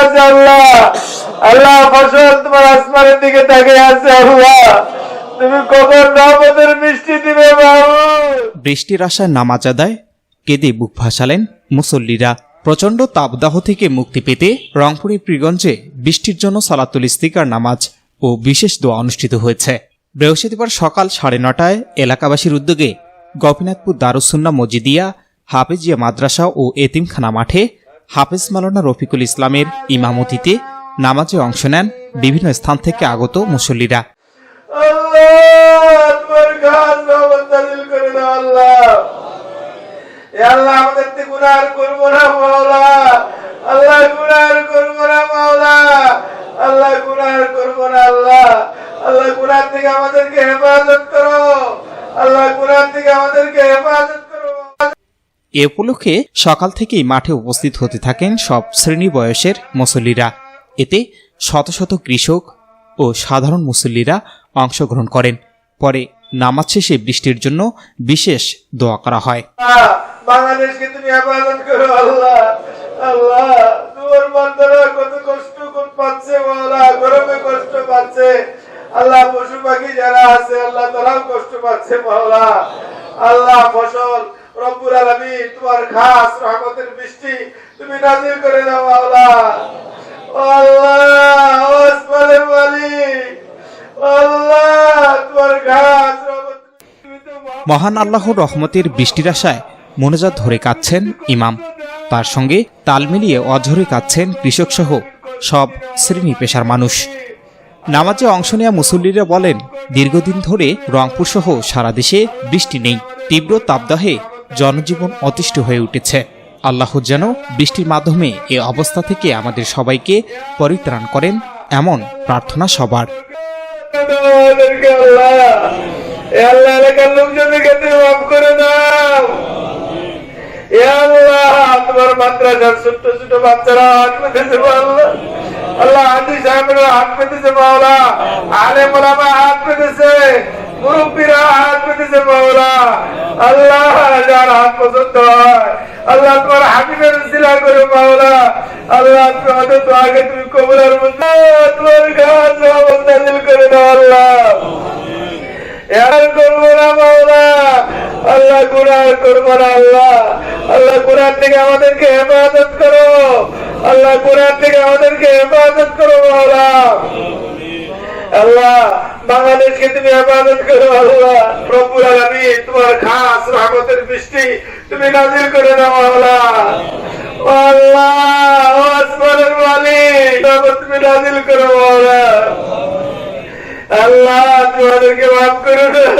আছে আল্লাহ। আল্লাহ ফসল তোমার আসমানের দিকে তাকিয়ে আছে আল্লাহ। তুমি কখন রহমতের মিষ্টি দিবে বাবু? বৃষ্টির আশায় নামাজ আদায়, কেঁদে বুক ভাসালেন মুসল্লিরা। প্রচণ্ড তাপদাহ থেকে মুক্তি পেতে রংপুরের পীরগঞ্জে বৃষ্টির জন্য সালাতুল ইস্তিকার নামাজ ও বিশেষ দোয়া অনুষ্ঠিত হয়েছে। বৃহস্পতিবার সকাল সাড়ে নটায় এলাকাবাসীর উদ্যোগে গোপীনাথপুর দারুসুন্না মজিদিয়া হাফেজিয়া মাদ্রাসা ও এতিমখানা মাঠে হাফেজ মালানা রফিকুল ইসলামের ইমামতিতে নামাজে অংশ নেন বিভিন্ন স্থান থেকে আগত মুসল্লিরা। আল্লাহ তোমার গাছ রহমত নাজিল করে দাও আল্লাহ। এ আল্লাহ, আমাদের গুনার করব না মাওলা। আল্লাহ গুনার করব না মাওলা। আল্লাহ গুনার করব না আল্লাহ। আল্লাহ গুনার থেকে আমাদেরকে হেফাজত করো। আল্লাহ গুনার থেকে আমাদেরকে হেফাজত এ উপলক্ষে সকাল থেকেই মাঠে উপস্থিত হতে থাকেন সব শ্রেণি বয়সের মুসল্লিরা। এতে শত শত কৃষক ও সাধারণ মুসল্লিরা অংশগ্রহণ করেন। পরে নামাজ শেষে বৃষ্টির জন্য বিশেষ দোয়া করা হয়। আল্লাহ, ফসল রব্বুল আলামিন, তোমার খাস রহমতের বৃষ্টি তুমি করে দাও, আল্লাহ। ও মালিক। আল্লাহ, তোমার খাস মহান আল্লাহর রহমতের বৃষ্টির আশায় মনোজাত ধরে কাঁদছেন ইমাম। তার সঙ্গে তাল মিলিয়ে অঝরে কাঁদছেন কৃষকসহ সব শ্রেণি পেশার মানুষ। নামাজে অংশ নেওয়া মুসল্লিরা বলেন, দীর্ঘদিন ধরে রংপুর সহ সারা দেশে বৃষ্টি নেই, তীব্র তাপদাহে জনজীবন অতিষ্ঠ হয়ে উঠেছে। আল্লাহ যেন বৃষ্টির মাধ্যমে এ অবস্থা থেকে আমাদের সবাইকে পরিত্রাণ করেন এমন প্রার্থনা সবার। আল্লাহ এলাকার ছোট্ট ছোট বাচ্চারা হাত পেতেছে আল্লাহ আল্লাহ আলে মোলামা হাত পেতেছে মুরব্বীরা হাত আল্লাহ যার হাত পছন্দ হয়, আল্লাহ করে মাওলা। আল্লাহ তো আগে তুমি কবুলার মধ্যে করে দাও আল্লাহ। এর করব না মাওলা। আল্লাহ গুনার করব না আল্লাহ। আল্লাহ গুনার থেকে আমাদেরকে হেফাজত করো। আল্লাহ গুনার থেকে আমাদেরকে হেফাজত করো মাওলা। আল্লাহ, বাংলাদেশকে তুমি আবাদত করো, আল্লাহ। রব্বুল আলামিন, তোমার খাস রহমতের বৃষ্টি তুমি নাজিল করে দাও, আল্লাহ। আল্লাহ, ও আসমানের মালিক তুমি তোমাদেরকে মাফ করে দাও।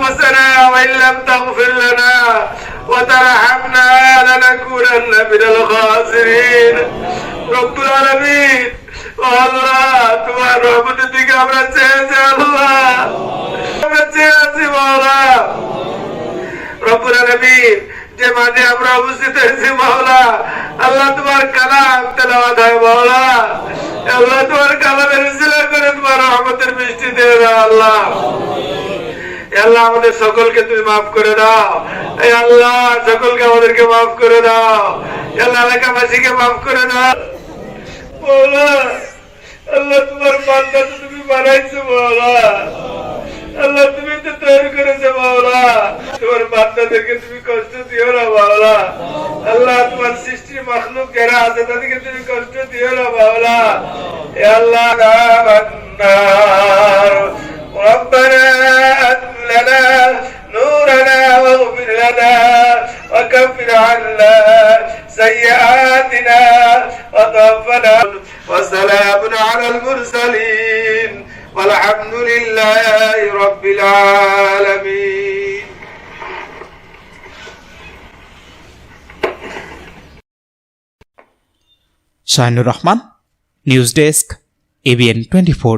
أنفسنا وإن لم تغفر لنا وترحمنا لنكونن من الخاسرين رب العالمين আল্লাহ তোমার রহমতের দিকে আমরা চেয়েছি আল্লাহ আমরা চেয়ে আছি মাওলা রব্বুল আলামিন যে মাঝে আমরা উপস্থিত হয়েছি মাওলা আল্লাহ তোমার কালাম তেলাওয়াত হয় মাওলা আল্লাহ তোমার কালামের উসিলা করে তোমার রহমতের বৃষ্টি দিয়ে দাও আল্লাহ এ আল্লাহ আমাদের সকলকে তুমি মাফ করে দাও এই আল্লাহ সকলকে আমাদেরকে মাফ করে দাও এ আল্লাহ এলাকাবাসীকে মাফ করে দাও মাওলা আল্লাহ তোমার বান্দা তো তুমি বানাইছো মাওলা আল্লাহ তুমি তো তৈরি করেছো মাওলা তোমার বান্দাদেরকে তুমি কষ্ট দিও না মাওলা আল্লাহ তোমার সৃষ্টির মখলুক যারা আছে তাদেরকে তুমি কষ্ট দিও না মাওলা এ আল্লাহ النار ربنا أتم لنا نورنا واغفر لنا وكفر عنا سيئاتنا وتوفنا وسلام على المرسلين والحمد لله رب العالمين Shahinur Rahman news desk ABN twenty four